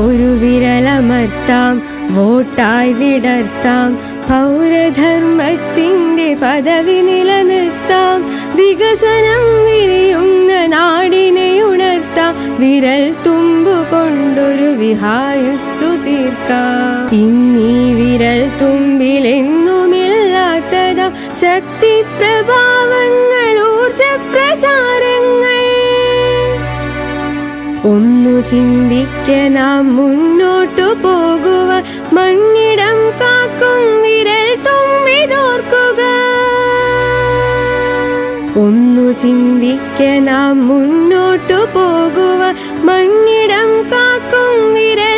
ഒരു വിരലമർത്താം വോട്ടായി വിടർത്താം. പൗരധർമ്മത്തിന്റെ പദവി നിലനിർത്താം. വികസനം വിരിയുന്ന നാടിനെ ഉണർത്താം. വിരൽ തുമ്പു കൊണ്ടൊരു വിഹായുസ്സു തീർക്കാം. ഇന്നീ വിരൽ തുമ്പിലെന്നുമില്ലാത്തതാ. ശക്തി പ്രഭാവങ്ങൾ ഊർജ പ്രസാരങ്ങൾ ചിന്തിക്ക മുന്നോട്ടു പോകുക മണ്ണിടം കാക്കും വിരൽ തുമ്പിതോർക്കുക ഒന്നു ചിന്തിക്ക മുന്നോട്ടു പോകുക മണ്ണിടം കാക്കും വിരൽ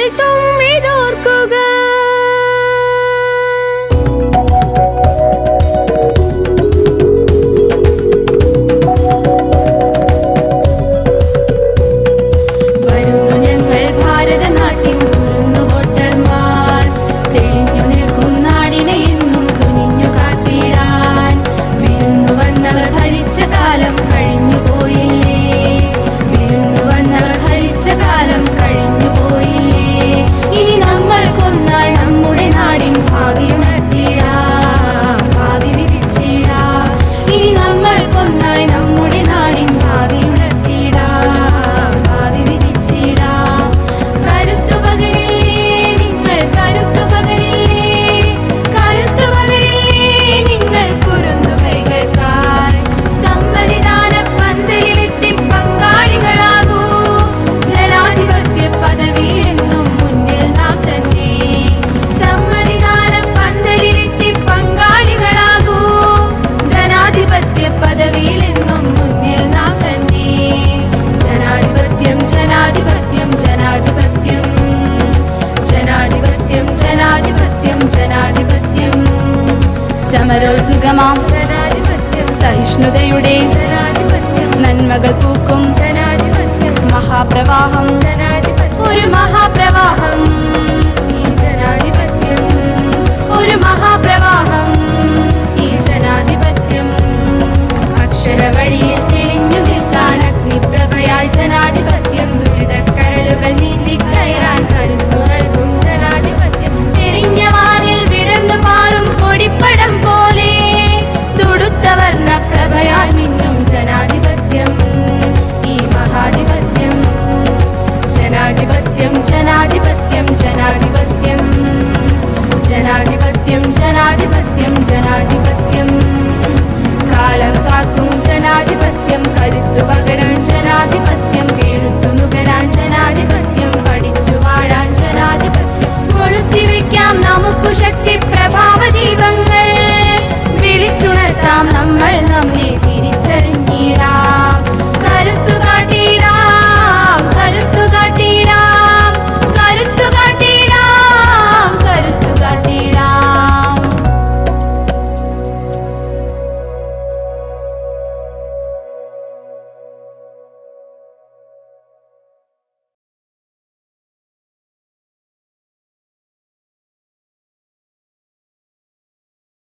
സമരോത്സുകമാം ജനാധിപത്യം. സഹിഷ്ണുതയുടെ ജനാധിപത്യം. നന്മകൾ പൂക്കും. ജനാധിപത്യം. മഹാപ്രവാഹം. ജനാധിപത്യം. ഒരു മഹാപ്രവാഹം. ഈ ജനാധിപത്യം. ഒരു മഹാപ്രവാഹം. ഈ ജനാധിപത്യം. അക്ഷരവഴിയിൽ ജനാധിപത്യം ജനാധിപത്യം ജനാധിപത്യം. ജനാധിപത്യം ജനാധിപത്യം ജനാധിപത്യം.